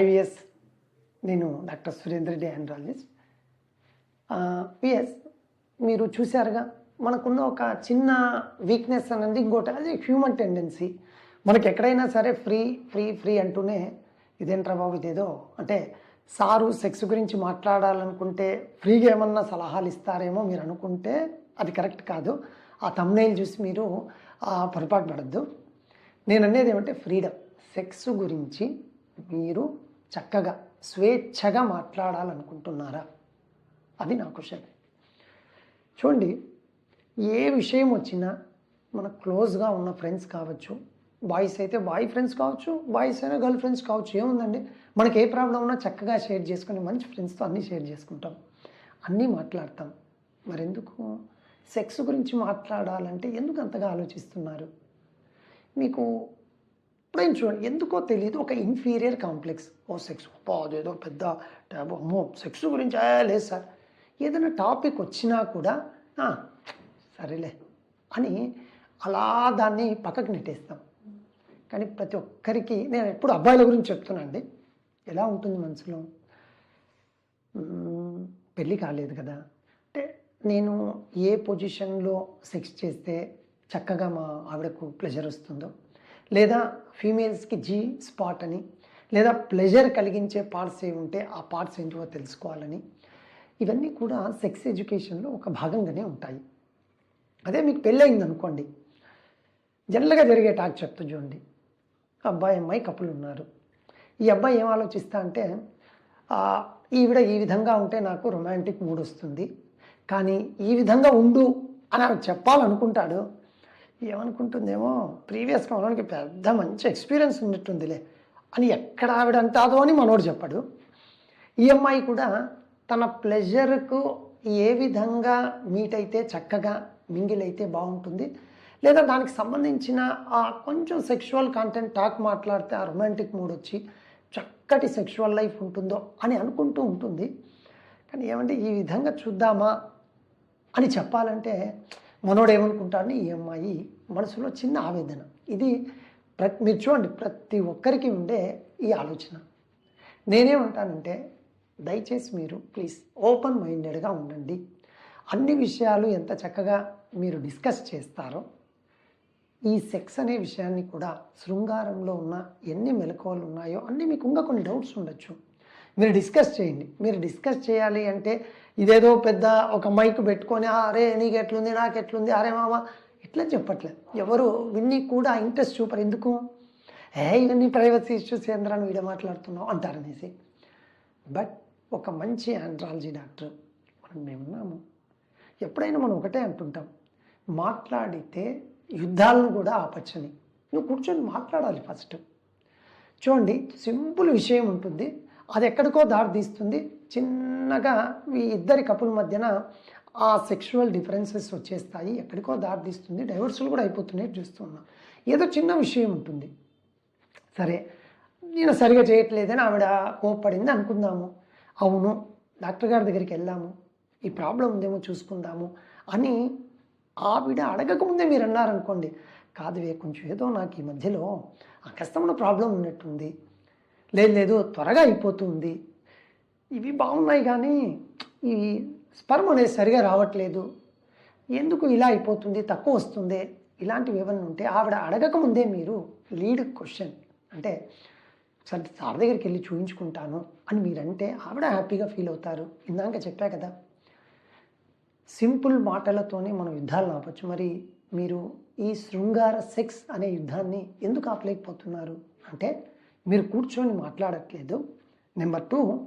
IVS నేను doctor Surendra Reddy andrologist PS మీరు చూశారుగా మనకున్న ఒక చిన్న వీక్నెస్ అనేది ఇంకోటి అది హ్యూమన్ టెండెన్సీ. మనకి ఎక్కడైనా సరే ఫ్రీ ఫ్రీ ఫ్రీ అంటూనే ఇదేంట్రా బాబు ఇదేదో అంటే సారు సెక్స్ గురించి మాట్లాడాలనుకుంటే ఫ్రీగా ఏమన్నా సలహాలు ఇస్తారేమో మీరు అనుకుంటే అది కరెక్ట్ కాదు. ఆ తమ్నేలు చూసి మీరు పొరపాటు పడద్దు. నేను అనేది ఏమంటే ఫ్రీడమ్ సెక్స్ గురించి మీరు చక్కగా స్వేచ్ఛగా మాట్లాడాలనుకుంటున్నారా? అది నా క్వశ్చన్. చూడండి ఏ విషయం వచ్చినా మన క్లోజ్గా ఉన్న ఫ్రెండ్స్ కావచ్చు బాయ్స్ అయితే బాయ్ ఫ్రెండ్స్ కావచ్చు బాయ్స్ అయినా గర్ల్ ఫ్రెండ్స్ కావచ్చు ఏముందండి? మనకి ఏ ప్రాబ్లం ఉన్నా చక్కగా షేర్ చేసుకొని మంచి ఫ్రెండ్స్తో అన్నీ షేర్ చేసుకుంటాం. అన్నీ మాట్లాడతాం. మరెందుకు? సెక్స్ గురించి మాట్లాడాలంటే ఎందుకు అంతగా ఆలోచిస్తున్నారు? మీకు ఎప్పుడైనా చూడండి ఎందుకో తెలియదు ఒక ఇన్ఫీరియర్ కాంప్లెక్స్. ఓ సెక్స్. అదేదో పెద్ద ట్యాబు అమ్మో సెక్స్ గురించి లేదు సార్. ఏదైనా టాపిక్ వచ్చినా కూడా సరేలే అని అలా దాన్ని పక్కకు నెట్టేస్తాం. కానీ ప్రతి ఒక్కరికి నేను ఎప్పుడు అబ్బాయిల గురించి చెప్తున్నానండి. ఎలా ఉంటుంది మనసులో? పెళ్ళి కాలేదు కదా. అంటే నేను ఏ పొజిషన్లో సెక్స్ చేస్తే చక్కగా మా ఆవిడకు ప్లెజర్ వస్తుందో లేదా ఫీమేల్స్కి జీ స్పాట్ అని లేదా ప్లెజర్ కలిగించే పార్ట్స్ ఏవి ఉంటే ఆ పార్ట్స్ ఏంటో తెలుసుకోవాలని ఇవన్నీ కూడా సెక్స్ ఎడ్యుకేషన్లో ఒక భాగంగానే ఉంటాయి. అదే మీకు పెళ్ళయింది అనుకోండి జనరల్గా జరిగే టాక్ చెప్తూ చూడండి. అబ్బాయి అమ్మాయి కప్పులు ఉన్నారు. ఈ అబ్బాయి ఏం ఆలోచిస్తా అంటే ఈవిడ ఈ విధంగా ఉంటే నాకు రొమాంటిక్ మూడ్ వస్తుంది కానీ ఈ విధంగా ఉండు అని ఆమె చెప్పాలనుకుంటాడు ఏమనుకుంటుందేమో? ప్రీవియస్ మనోడికి పెద్ద మంచి ఎక్స్పీరియన్స్ ఉన్నట్టుందిలే. అని ఎక్కడ ఆవిడ అంటాదో అని మనోడు చెప్పాడు. ఈ అమ్మాయి కూడా తన ప్లెజర్కు ఏ విధంగా మీట్ అయితే చక్కగా మింగిల్ అయితే బాగుంటుంది లేదా దానికి సంబంధించిన ఆ కొంచెం సెక్షువల్ కంటెంట్ టాక్ మాట్లాడితే ఆ రొమాంటిక్ మూడ్ వచ్చి చక్కటి సెక్షువల్ లైఫ్ ఉంటుందో అని అనుకుంటూ ఉంటుంది. కానీ ఏమంటే ఈ విధంగా చూద్దామా అని చెప్పాలంటే మనోడు ఏమనుకుంటాడని ఈ అమ్మాయి మనసులో చిన్న ఆవేదన. ఇది ప్రతి మీరు చూడండి ప్రతి ఒక్కరికి ఉండే ఈ ఆలోచన. నేనేమంటానంటే దయచేసి మీరు ప్లీజ్ ఓపెన్ మైండెడ్గా ఉండండి. అన్ని విషయాలు ఎంత చక్కగా మీరు డిస్కస్ చేస్తారో ఈ సెక్స్ అనే విషయాన్ని కూడా శృంగారంలో ఉన్న ఎన్ని మెలకువలు ఉన్నాయో అన్నీ మీకు ఇంకా కొన్ని డౌట్స్ ఉండొచ్చు. మీరు డిస్కస్ చేయండి. మీరు డిస్కస్ చేయాలి అంటే ఇదేదో పెద్ద ఒక మైక్ పెట్టుకొని అరే నీకు ఎట్లుంది నాకు ఎట్లుంది అరే మామ ఇట్లా చెప్పట్లేదు ఎవరు విన్ని కూడా ఇంట్రెస్ట్ చూపరు. ఎందుకు? ఏ ఇవన్నీ ప్రైవసీ ఇష్యూస్ ఏంద్రాన్ని వీడియో మాట్లాడుతున్నావు? అంటారనేసి బట్ ఒక మంచి ఆండ్రాలజీ డాక్టర్ మనం మేమున్నాము. ఎప్పుడైనా మనం ఒకటే అంటుంటాం మాట్లాడితే యుద్ధాలను కూడా ఆపచ్చని. నువ్వు కూర్చొని మాట్లాడాలి ఫస్ట్. చూడండి సింపుల్ విషయం ఉంటుంది. అది ఎక్కడికో దారితీస్తుంది చిన్నగా ఈ ఇద్దరి కపుల మధ్యన ఆ సెక్షువల్ డిఫరెన్సెస్ వచ్చేస్తాయి. ఎక్కడికో దారితీస్తుంది డైవర్సులు కూడా అయిపోతున్నాయి చూస్తున్నాం ఏదో చిన్న విషయం ఉంటుంది. సరే నేను సరిగా చేయట్లేదని ఆవిడ కోప్పడింది. అనుకుందాము. అవును డాక్టర్ గారి దగ్గరికి వెళ్దాము ఈ ప్రాబ్లం ఉందేమో చూసుకుందాము అని ఆవిడ అడగకముందే మీరు అన్నారనుకోండి. కాదువే కొంచెం ఏదో నాకు ఈ మధ్యలో ఆ ప్రాబ్లం ఉన్నట్టుంది. లేదు లేదు త్వరగా అయిపోతుంది. ఇవి బాగున్నాయి కానీ ఈ స్పర్మ్ అనేది సరిగా రావట్లేదు. ఎందుకు ఇలా అయిపోతుంది? తక్కువ వస్తుంది? ఇలాంటివి ఏమైనా ఉంటే ఆవిడ అడగకముందే మీరు లీడ్ క్వశ్చన్ అంటే సరే సార్ దగ్గరికి వెళ్ళి చూయించుకుంటాను అని మీరంటే ఆవిడ హ్యాపీగా ఫీల్ అవుతారు. ఇందాక చెప్పా కదా. సింపుల్ మాటలతోనే మనం యుద్ధాలు ఆపచ్చు. మరి మీరు ఈ శృంగార సెక్స్ అనే యుద్ధాన్ని ఎందుకు ఆపలేకపోతున్నారు? అంటే మీరు కూర్చొని మాట్లాడట్లేదు. నెంబర్ టూ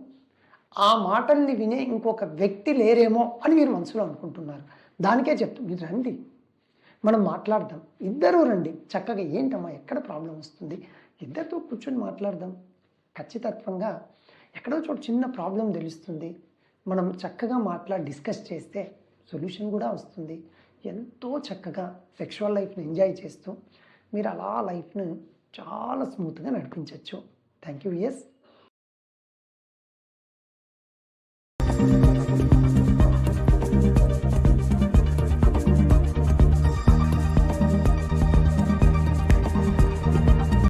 ఆ మాటల్ని వినే ఇంకొక వ్యక్తి లేరేమో అని మీరు మనసులో అనుకుంటున్నారు. దానికే చెప్తూ మీరు రండి. మనం మాట్లాడదాం. ఇద్దరూ రండి. చక్కగా ఏంటమ్మా ఎక్కడ ప్రాబ్లం వస్తుంది? ఇద్దరితో కూర్చొని మాట్లాడదాం. ఖచ్చితత్వంగా ఎక్కడో చోట చిన్న ప్రాబ్లం తెలుస్తుంది. మనం చక్కగా మాట్లాడి డిస్కస్ చేస్తే సొల్యూషన్ కూడా వస్తుంది. ఎంతో చక్కగా సెక్షువల్ లైఫ్ని ఎంజాయ్ చేస్తూ మీరు అలా లైఫ్ను చాలా స్మూత్గా నడిపించవచ్చు థ్యాంక్ యూ ఎస్.